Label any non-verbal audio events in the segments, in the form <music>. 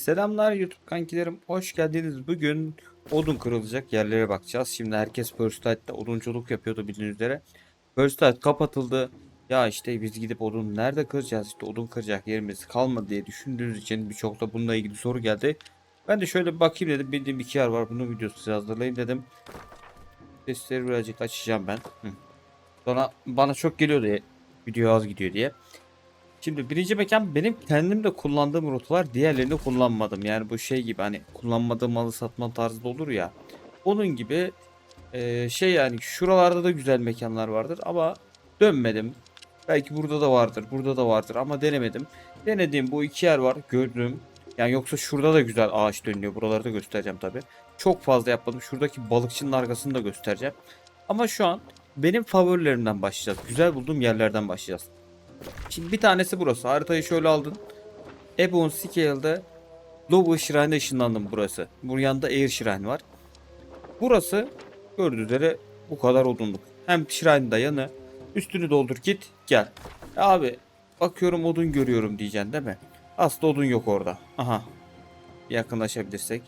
Selamlar YouTube kankilerim. Hoş geldiniz. Bugün odun kırılacak yerlere bakacağız. Şimdi herkes First Light'ta odunculuk yapıyordu bildiğiniz üzere. Light kapatıldı. Ya işte biz gidip odun nerede kıracağız? İşte odun kıracak yerimiz kalmadı diye düşündüğünüz için birçok da bununla ilgili soru geldi. Ben de şöyle bir bakayım dedim. Bildiğim iki yer var. Bunun videosu size hazırlayayım dedim. Sesleri birazcık açacağım ben. Sonra bana çok geliyor diye. Video az gidiyor diye. Şimdi birinci mekan benim kendim de kullandığım rotalar diğerlerini kullanmadım. Yani bu şey gibi hani kullanmadığım malı satma tarzı da olur ya. Onun gibi eee, şey yani şuralarda da güzel mekanlar vardır ama dönmedim. Belki burada da vardır, burada da vardır ama denemedim. Denediğim bu iki yer var gördüm. Yani yoksa şurada da güzel ağaç dönüyor. Buraları da göstereceğim tabi. Çok fazla yapmadım. Şuradaki balıkçının arkasını da göstereceğim. Ama şu an benim favorilerimden başlayacağız. Güzel bulduğum yerlerden başlayacağız. Şimdi bir tanesi burası. Haritayı şöyle aldın. Ebon Scale'de Lobo Shrine'da ışınlandım burası. Bunun yanında Air Shrine var. Burası gördüğünüz üzere bu kadar odunluk. Hem Shrine'da yanı. Üstünü doldur git gel. Ya abi bakıyorum odun görüyorum diyeceksin değil mi? Aslında odun yok orada. Aha. Yakınlaşabilirsek.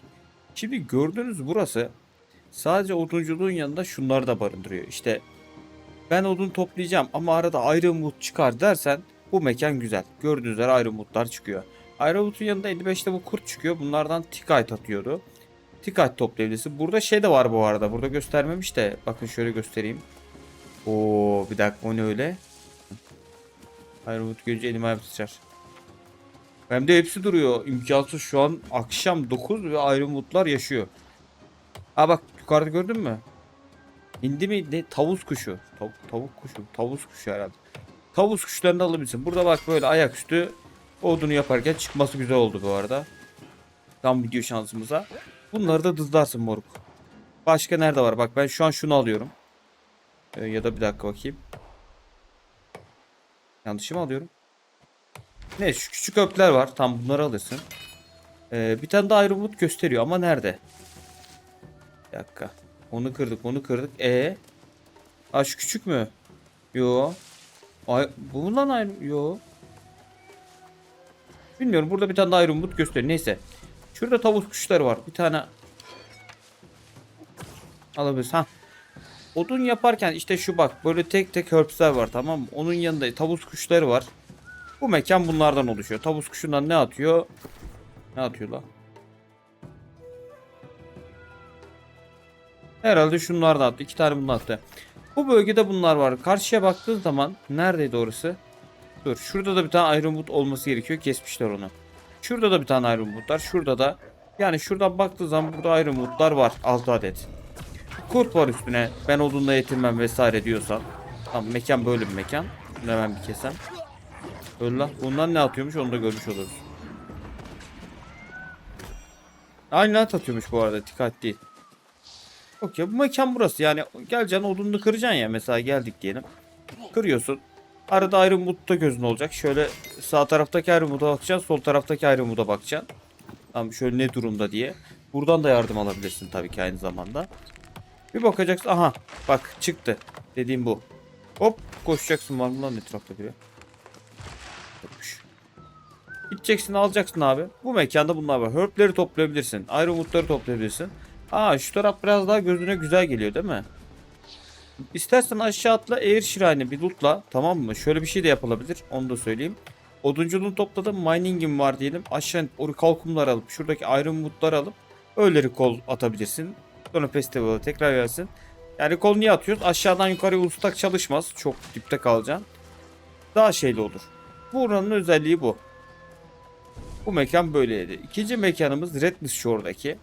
Şimdi gördüğünüz burası sadece odunculuğun yanında şunları da barındırıyor. İşte ben odun toplayacağım ama arada ayrı mut çıkar dersen bu mekan güzel. Gördüğünüz üzere ayrı mutlar çıkıyor. Ayrı mutun yanında 55'te bu kurt çıkıyor. Bunlardan tikayt atıyordu. Tikayt toplayabilirsin. Burada şey de var bu arada. Burada göstermemiş de. Bakın şöyle göstereyim. Oo bir dakika o ne öyle? Ayrı mut görünce elim ayağım titrer. Hem de hepsi duruyor. İmkansız şu an akşam 9 ve ayrı mutlar yaşıyor. Aa bak yukarıda gördün mü? İndi mi ne tavus kuşu. Tav- tavuk kuşu. Tavus kuşu herhalde. Tavus kuşlarını alabilirsin. Burada bak böyle ayaküstü odunu yaparken çıkması güzel oldu bu arada. Tam video şansımıza. Bunları da dızlarsın moruk. Başka nerede var? Bak ben şu an şunu alıyorum. Ee, ya da bir dakika bakayım. Yanlışı mı alıyorum? Ne şu küçük öpler var. Tam bunları alırsın. Ee, bir tane daha ayrı umut gösteriyor ama nerede? Bir dakika. Onu kırdık, onu kırdık. E. Aa şu küçük mü? Yo. Ay bundan ayrı yo. Bilmiyorum burada bir tane ayrı umut gösteriyor. Neyse. Şurada tavus kuşları var. Bir tane alabiliriz. Ha. Odun yaparken işte şu bak böyle tek tek herbsler var tamam mı? Onun yanında tavus kuşları var. Bu mekan bunlardan oluşuyor. Tavus kuşundan ne atıyor? Ne atıyor la? Herhalde şunlardan attı. İki tane bundan attı. Bu bölgede bunlar var. Karşıya baktığın zaman neredeydi orası? Dur. Şurada da bir tane Iron Boot olması gerekiyor. Kesmişler onu. Şurada da bir tane Iron Boot var. Şurada da yani şuradan baktığı zaman burada Iron Boot'lar var. 6 adet. Kurt var üstüne. Ben odunla yetinmem vesaire diyorsan. Tamam mekan böyle bir mekan. Bunu hemen bir kesem. Öyle lan. Bundan ne atıyormuş onu da görmüş oluruz. Aynı at atıyormuş bu arada. Dikkat değil. Okey bu mekan burası yani geleceksin odununu kıracaksın ya mesela geldik diyelim. Kırıyorsun. Arada ayrı mutta gözün olacak. Şöyle sağ taraftaki ayrı muda bakacaksın. Sol taraftaki ayrı muda bakacaksın. Tamam şöyle ne durumda diye. Buradan da yardım alabilirsin tabii ki aynı zamanda. Bir bakacaksın. Aha bak çıktı. Dediğim bu. Hop koşacaksın var mı lan etrafta biri? Yokmuş. Gideceksin alacaksın abi. Bu mekanda bunlar var. Herb'leri toplayabilirsin. Ayrı umutları toplayabilirsin. Aa şu taraf biraz daha gözüne güzel geliyor değil mi? İstersen aşağı atla Air Shrine'i bir lootla tamam mı? Şöyle bir şey de yapılabilir onu da söyleyeyim. Odunculuğunu topladım mining'im var diyelim. Aşağı oraya kalkumlar alıp şuradaki Iron Wood'ları alıp öyle kol atabilirsin. Sonra festival'a tekrar gelsin. Yani kol niye atıyoruz? Aşağıdan yukarıya ustak çalışmaz. Çok dipte kalacaksın. Daha şeyli olur. Bu oranın özelliği bu. Bu mekan böyleydi. İkinci mekanımız Redless Shore'daki.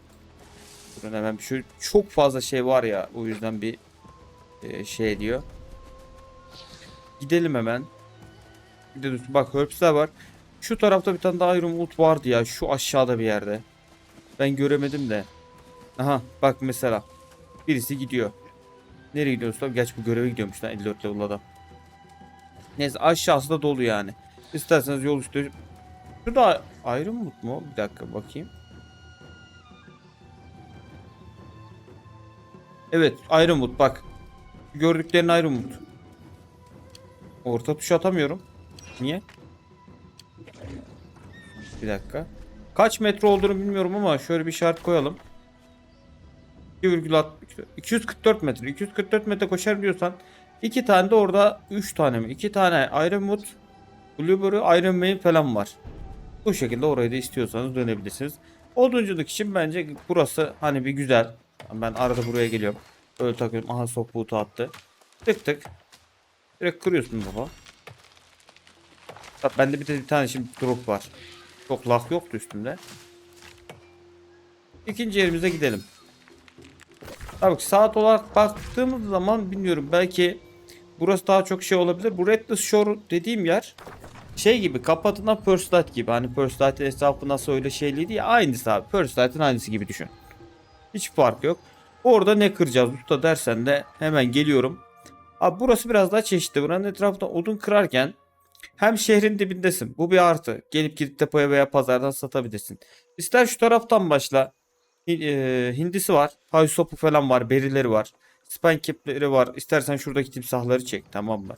Durun hemen bir şey. Çok fazla şey var ya. O yüzden bir e, şey diyor. Gidelim hemen. Gidelim. Bak herbs'ler var. Şu tarafta bir tane daha Iron Wood vardı ya. Şu aşağıda bir yerde. Ben göremedim de. Aha bak mesela. Birisi gidiyor. Nereye gidiyorsun tabii? Gerçi bu göreve gidiyormuş lan 54 level adam. Neyse aşağısı da dolu yani. İsterseniz yol üstü. Şurada Iron Wood mu? Bir dakika bakayım. Evet Ironwood bak. Gördüklerin Ironwood. Orta tuş atamıyorum. Niye? Bir dakika. Kaç metre olduğunu bilmiyorum ama şöyle bir işaret koyalım. 2,60 244 metre. 244 metre koşar diyorsan iki tane de orada 3 tane mi? 2 tane Iron Wood, Blueberry, Iron Man falan var. Bu şekilde orayı da istiyorsanız dönebilirsiniz. Odunculuk için bence burası hani bir güzel. Ben arada buraya geliyorum. Öyle takıyorum. Aha sok boot'u attı. Tık tık. Direkt kırıyorsun baba. Bak bende bir de bir tane şimdi drop var. Çok lak yoktu üstümde. İkinci yerimize gidelim. Tabii saat olarak baktığımız zaman bilmiyorum belki burası daha çok şey olabilir. Bu Redless Shore dediğim yer şey gibi kapatılan First Light gibi. Hani First Light'ın hesabı nasıl öyle şeyliydi ya aynısı abi. First Light'ın aynısı gibi düşün. Hiç fark yok. Orada ne kıracağız usta dersen de hemen geliyorum. Abi burası biraz daha çeşitli. Buranın etrafında odun kırarken hem şehrin dibindesin. Bu bir artı. Gelip gidip depoya veya pazardan satabilirsin. İster şu taraftan başla. E, hindisi var. House sopu falan var. Berileri var. Spine cap'leri var. İstersen şuradaki timsahları çek. Tamam mı?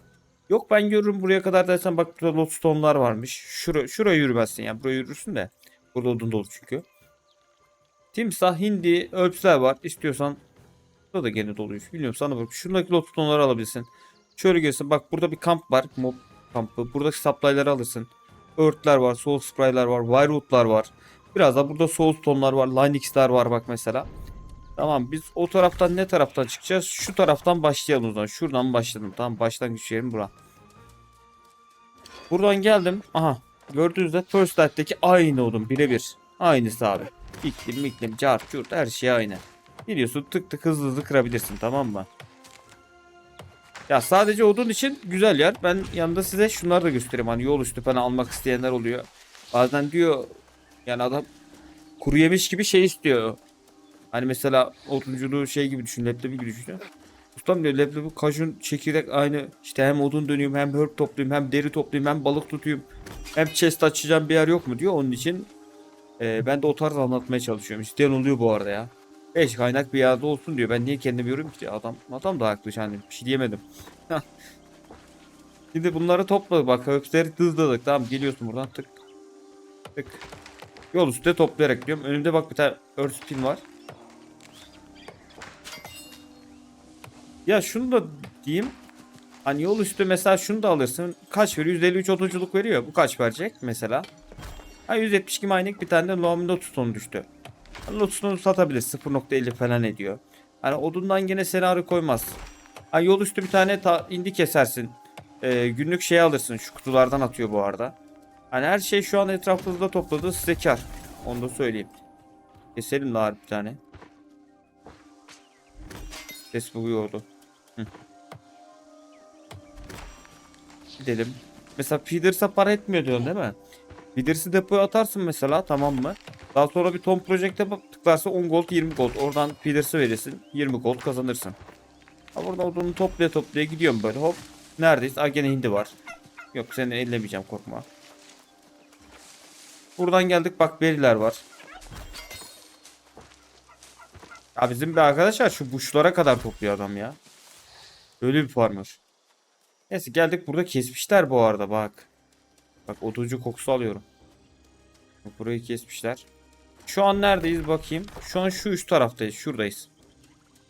Yok ben görürüm buraya kadar dersen bak burada lotstone'lar varmış. Şura, şuraya yürümezsin ya. Buraya yürürsün de. Burada odun dolu çünkü. Timsah, hindi, ölpsler var. İstiyorsan burada da gene doluyuz. Bilmiyorum sana bak. Şuradaki lotstone'ları alabilirsin. Şöyle gelsin. Bak burada bir kamp var. Mob kampı. Buradaki supply'ları alırsın. Earth'ler var. Soul Spray'lar var. Wirewood'lar var. Biraz da burada Soulstone'lar var. Linex'ler var bak mesela. Tamam biz o taraftan ne taraftan çıkacağız? Şu taraftan başlayalım o zaman. Şuradan başladım. Tamam başlangıç yerim bura. Buradan geldim. Aha. Gördüğünüzde First Light'teki aynı odun. Birebir. Aynısı abi. İklim iklim cart curt her şey aynı. Biliyorsun tık tık hızlı hızlı kırabilirsin tamam mı? Ya sadece odun için güzel yer. Ben yanında size şunları da göstereyim. Hani yol üstü falan almak isteyenler oluyor. Bazen diyor yani adam kuru yemiş gibi şey istiyor. Hani mesela odunculuğu şey gibi düşün. Leblebi gibi düşün. Ustam diyor leblebi kajun çekirdek aynı. İşte hem odun dönüyorum hem herb toplayayım hem deri toplayayım hem balık tutayım. Hem chest açacağım bir yer yok mu diyor. Onun için e, ben de o tarz anlatmaya çalışıyorum. İsteyen oluyor bu arada ya. Beş kaynak bir yerde olsun diyor. Ben niye kendimi yoruyorum ki? Adam adam da haklı yani. Bir şey diyemedim. <laughs> Şimdi bunları topla bak. Höpsleri hızladık. Tamam geliyorsun buradan tık. Tık. Yol üstüne toplayarak diyorum. Önümde bak bir tane earth spin var. Ya şunu da diyeyim. Hani yol üstü mesela şunu da alırsın. Kaç veriyor? 153 otoculuk veriyor. Bu kaç verecek mesela? Ha 172 mining bir tane de Lotus'un düştü. Lotus'unu satabilir. 0.50 falan ediyor. Hani odundan gene senaryo koymaz. Ha yol üstü bir tane ta indi kesersin. Ee, günlük şey alırsın. Şu kutulardan atıyor bu arada. Hani her şey şu an etrafımızda topladığı size kar. Onu da söyleyeyim. Keselim daha bir tane. Ses buluyordu. Hı. Gidelim. Mesela Feeders'a para etmiyor diyorsun değil mi? Feeders'ı depoya atarsın mesela tamam mı? Daha sonra bir Tom Project'e bak- tıklarsa 10 gold 20 gold. Oradan Feeders'ı verirsin. 20 gold kazanırsın. Ha buradan odunu toplaya toplaya gidiyorum böyle hop. Neredeyiz? Aa gene hindi var. Yok seni ellemeyeceğim korkma. Buradan geldik bak beriler var. Ya bizim bir arkadaşlar şu buşlara kadar topluyor adam ya. Öyle bir farmer. Neyse geldik burada kesmişler bu arada bak. Bak oduncu kokusu alıyorum. Burayı kesmişler. Şu an neredeyiz bakayım. Şu an şu üst taraftayız. Şuradayız.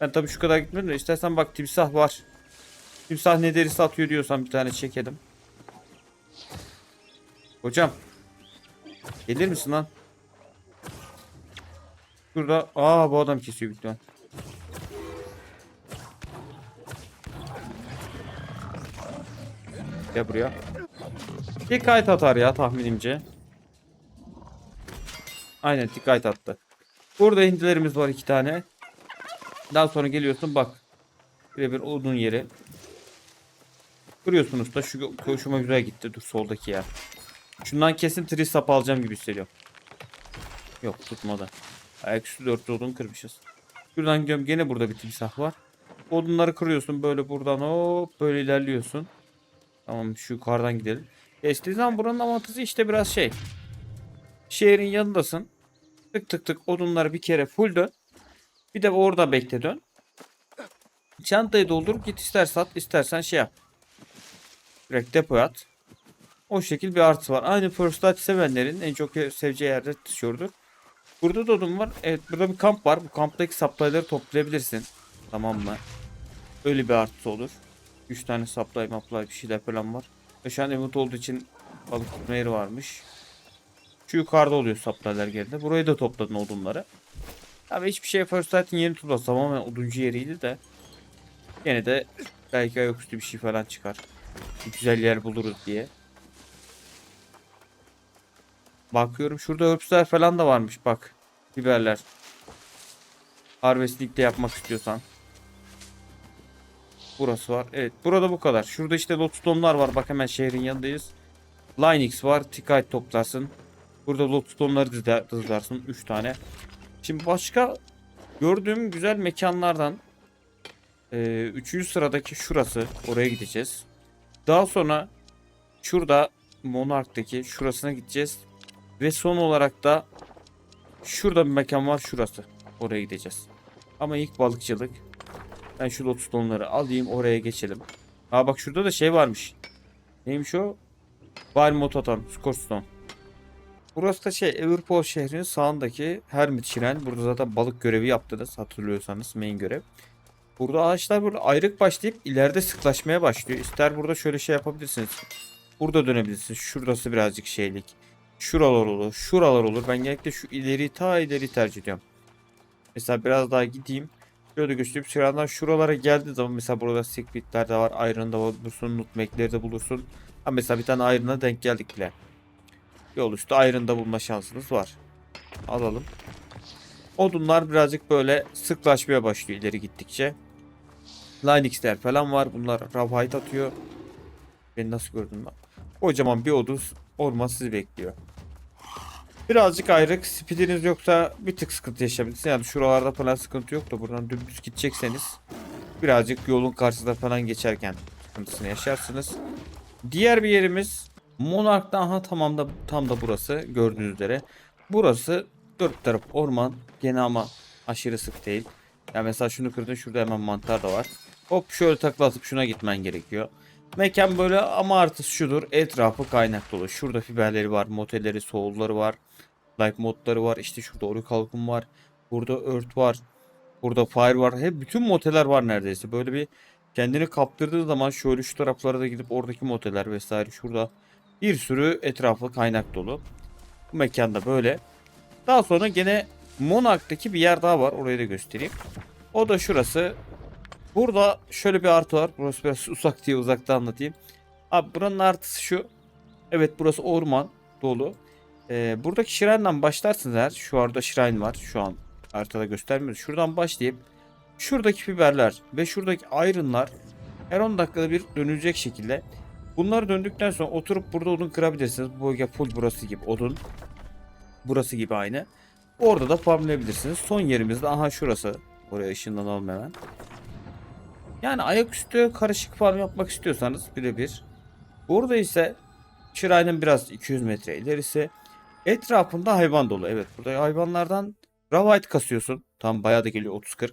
Ben tabii şu kadar gitmedim de istersen bak timsah var. Timsah ne derisi atıyor diyorsan bir tane çekelim. Hocam. Gelir misin lan? Şurada. Aa bu adam kesiyor büyük ihtimal. Gel buraya. Dikkat atar ya tahminimce. Aynen dikkat attı. Burada hindilerimiz var iki tane. Daha sonra geliyorsun bak. Birebir odun yeri. Kırıyorsun usta. Şu hoşuma güzel gitti. Dur soldaki ya. Şundan kesin tri sap alacağım gibi hissediyorum. Yok tutmadı. Ayaküstü 4 odun kırmışız. Şuradan gidiyorum gene burada bir timsah var. Odunları kırıyorsun böyle buradan hop böyle ilerliyorsun. Tamam şu yukarıdan gidelim. Geçtiği zaman buranın avantajı işte biraz şey. Şehrin yanındasın. Tık tık tık odunları bir kere full dön. Bir de orada bekle dön. Çantayı doldur git ister sat istersen şey yap. Direkt depoya at. O şekil bir artı var. Aynı First Light sevenlerin en çok seveceği yerde düşüyordur. Burada da odun var. Evet burada bir kamp var. Bu kamptaki supply'ları toplayabilirsin. Tamam mı? Öyle bir artısı olur. 3 tane supply maply bir şeyler falan var. Şu an event olduğu için balık tutma yeri varmış. Şu yukarıda oluyor supply'lar geldi. Burayı da topladın odunları. Abi hiçbir şey First Light'in yerini tutmaz. Tamamen oduncu yeriydi de. Yine de belki ayaküstü bir şey falan çıkar. Bir güzel yer buluruz diye. Bakıyorum şurada herbs'ler falan da varmış bak. Biberler. Harvesting'de yapmak istiyorsan. Burası var. Evet burada bu kadar. Şurada işte lotustone'lar var. Bak hemen şehrin yanındayız. Linux var. Tikayt toplarsın. Burada lotustone'ları dizler- dizlersin. 3 tane. Şimdi başka gördüğüm güzel mekanlardan ee, üçüncü sıradaki şurası. Oraya gideceğiz. Daha sonra şurada Monarch'taki şurasına gideceğiz. Ve son olarak da şurada bir mekan var şurası. Oraya gideceğiz. Ama ilk balıkçılık. Ben şu lotustonları alayım oraya geçelim. Aa bak şurada da şey varmış. Neymiş o? Valmont atan Scoreston. Burası da şey Everpol şehrinin sağındaki Hermit Şiren. Burada zaten balık görevi yaptınız hatırlıyorsanız main görev. Burada ağaçlar böyle ayrık başlayıp ileride sıklaşmaya başlıyor. İster burada şöyle şey yapabilirsiniz. Burada dönebilirsiniz. Şurası birazcık şeylik. Şuralar olur. Şuralar olur. Ben genellikle şu ileri ta ileri tercih ediyorum. Mesela biraz daha gideyim. Şöyle göstereyim. Sıradan şuralara geldiği zaman mesela burada secretler de var. Iron'da bulursun. Nutmeg'leri de bulursun. Ha mesela bir tane Iron'a denk geldik bile. Yol üstü Iron'da bulma şansınız var. Alalım. Odunlar birazcık böyle sıklaşmaya başlıyor ileri gittikçe. Linux'ler falan var. Bunlar Rawhide atıyor. Beni nasıl gördün lan? Kocaman bir odun orman sizi bekliyor. Birazcık ayrık. Speediniz yoksa bir tık sıkıntı yaşayabilirsiniz. Yani şuralarda falan sıkıntı yok da buradan dümdüz gidecekseniz birazcık yolun karşısında falan geçerken sıkıntısını yaşarsınız. Diğer bir yerimiz Monarch'ta aha tamam da tam da burası gördüğünüz üzere. Burası dört taraf orman gene ama aşırı sık değil. Yani mesela şunu kırdın şurada hemen mantar da var. Hop şöyle takla atıp şuna gitmen gerekiyor. Mekan böyle ama artısı şudur. Etrafı kaynak dolu. Şurada fiberleri var, motelleri, soğulları var. Like modları var. İşte şurada oru kalkın var. Burada ört var. Burada fire var. Hep bütün moteller var neredeyse. Böyle bir kendini kaptırdığı zaman şöyle şu taraflara da gidip oradaki moteller vesaire şurada bir sürü etrafı kaynak dolu. Bu mekanda böyle. Daha sonra gene Monarch'taki bir yer daha var. Orayı da göstereyim. O da şurası. Burada şöyle bir artı var. Burası biraz uzak diye uzakta anlatayım. Abi buranın artısı şu. Evet burası orman dolu. Ee, buradaki şirenden başlarsınız eğer. Şu arada şirayn var. Şu an haritada göstermiyoruz. Şuradan başlayıp şuradaki biberler ve şuradaki ayrınlar her 10 dakikada bir dönülecek şekilde bunları döndükten sonra oturup burada odun kırabilirsiniz. Bu bölge full burası gibi odun. Burası gibi aynı. Orada da farmlayabilirsiniz. Son yerimiz de aha şurası. Oraya ışınlanalım hemen. Yani ayaküstü karışık farm yapmak istiyorsanız birebir. Burada ise Şiray'ın biraz 200 metre ilerisi. Etrafında hayvan dolu. Evet burada hayvanlardan Ravite kasıyorsun. Tam bayağı da geliyor 30-40.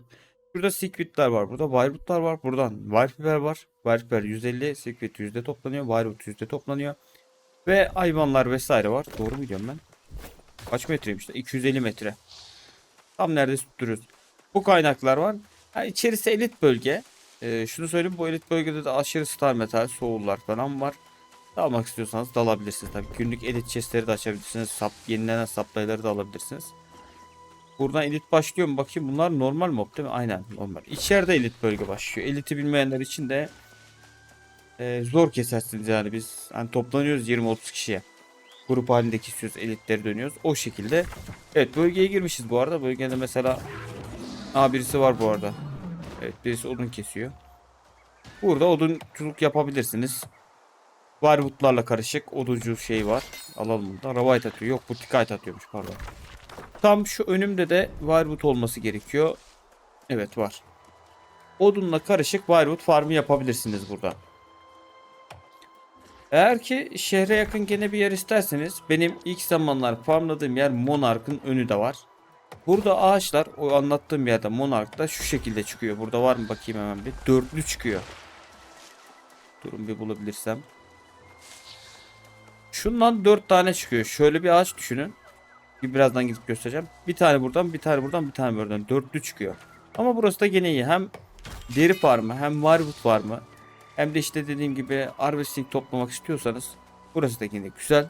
Şurada Secret'ler var. Burada Wirewood'lar var. Buradan Wirepiper var. Wirepiper 150. Secret yüzde toplanıyor. Wirewood yüzde toplanıyor. Ve hayvanlar vesaire var. Doğru mu gidiyorum ben? Kaç metreymiş işte? 250 metre. Tam neredeyse tutturuyoruz. Bu kaynaklar var. Ha, içerisi elit bölge. Ee, şunu söyleyeyim bu elit bölgede de aşırı star metal, soğullar falan var. Dalmak istiyorsanız dalabilirsiniz tabii. Günlük elit chestleri de açabilirsiniz. Sap, yenilenen saplayları da alabilirsiniz. Buradan elit başlıyor mu? Bakayım bunlar normal mob değil mi? Aynen normal. İçeride elit bölge başlıyor. Eliti bilmeyenler için de e, zor kesersiniz yani biz hani toplanıyoruz 20-30 kişiye. Grup halinde kesiyoruz elitleri dönüyoruz. O şekilde. Evet bölgeye girmişiz bu arada. Bölgede mesela Aa birisi var bu arada. Evet birisi odun kesiyor. Burada odunculuk yapabilirsiniz. Wirewood'larla karışık oduncu şey var. Alalım buradan. Ravite atıyor. Yok bu tikayt atıyormuş pardon. Tam şu önümde de Wirewood olması gerekiyor. Evet var. Odunla karışık Wirewood farmı yapabilirsiniz burada. Eğer ki şehre yakın gene bir yer isterseniz benim ilk zamanlar farmladığım yer Monarch'ın önü de var. Burada ağaçlar o anlattığım yerde Monarch'ta şu şekilde çıkıyor. Burada var mı bakayım hemen bir. Dörtlü çıkıyor. Durun bir bulabilirsem. Şundan 4 tane çıkıyor. Şöyle bir ağaç düşünün. Bir birazdan gidip göstereceğim. Bir tane buradan, bir tane buradan, bir tane buradan. Dörtlü çıkıyor. Ama burası da gene iyi. Hem deri farmı, hem Warwood farmı. Hem de işte dediğim gibi harvesting toplamak istiyorsanız burası da yine güzel.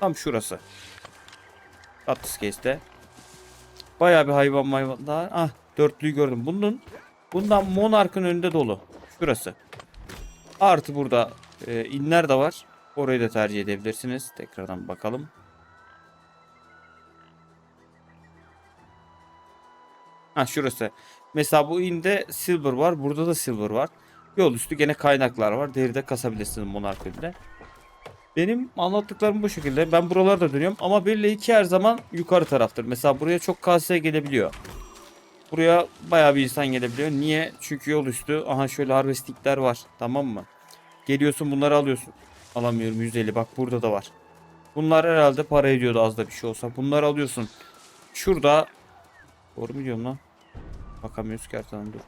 Tam şurası. Atlas Case'de. Bayağı bir hayvan hayvan daha. Ah dörtlüyü gördüm. Bunun bundan Monarch'ın önünde dolu. Şurası. Artı burada e, inler de var. Orayı da tercih edebilirsiniz. Tekrardan bakalım. Ha şurası. Mesela bu inde silver var. Burada da silver var. Yol üstü gene kaynaklar var. Deride kasabilirsiniz Monarch önünde. Benim anlattıklarım bu şekilde. Ben buralarda dönüyorum ama 1 ile 2 her zaman yukarı taraftır. Mesela buraya çok KS gelebiliyor. Buraya bayağı bir insan gelebiliyor. Niye? Çünkü yol üstü. Aha şöyle harvestikler var. Tamam mı? Geliyorsun bunları alıyorsun. Alamıyorum 150 bak burada da var. Bunlar herhalde para ediyordu az da bir şey olsa. Bunları alıyorsun. Şurada Doğru mu diyorum lan? Bakamıyoruz ki haritadan dur.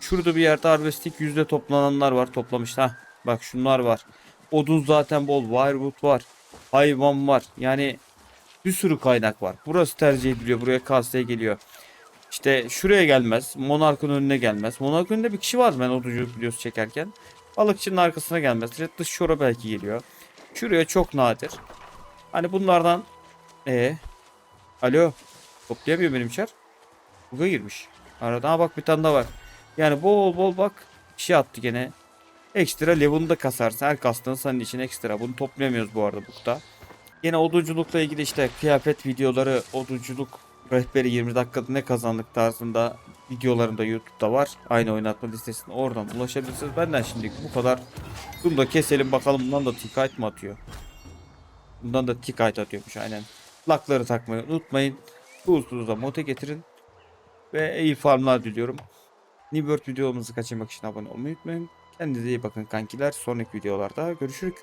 Şurada bir yerde harvestik yüzde toplananlar var. Toplamışlar. Hah, Bak şunlar var. Odun zaten bol. Wirewood var. Hayvan var. Yani bir sürü kaynak var. Burası tercih ediliyor. Buraya kasteye geliyor. İşte şuraya gelmez. Monark'ın önüne gelmez. Monark'ın önünde bir kişi var ben oduncu videosu çekerken. Balıkçının arkasına gelmez. Red dış şora belki geliyor. Şuraya çok nadir. Hani bunlardan e Alo. Toplayamıyor benim çar. Buga girmiş. Arada ha bak bir tane daha var. Yani bol bol bak şey attı gene. Ekstra level'ını da kasarsın. Her kastığın senin için ekstra. Bunu toplayamıyoruz bu arada bukta. Yine odunculukla ilgili işte kıyafet videoları, odunculuk rehberi 20 dakikada ne kazandık tarzında videolarında YouTube'da var. Aynı oynatma listesine oradan ulaşabilirsiniz. Benden şimdilik bu kadar. Bunu da keselim bakalım bundan da ticket mi atıyor? Bundan da ticket atıyormuş aynen. Lakları takmayı unutmayın. Bu da mote getirin. Ve iyi farmlar diliyorum. New World videomuzu kaçırmak için abone olmayı unutmayın. Kendinize iyi bakın kankiler. Sonraki videolarda görüşürüz.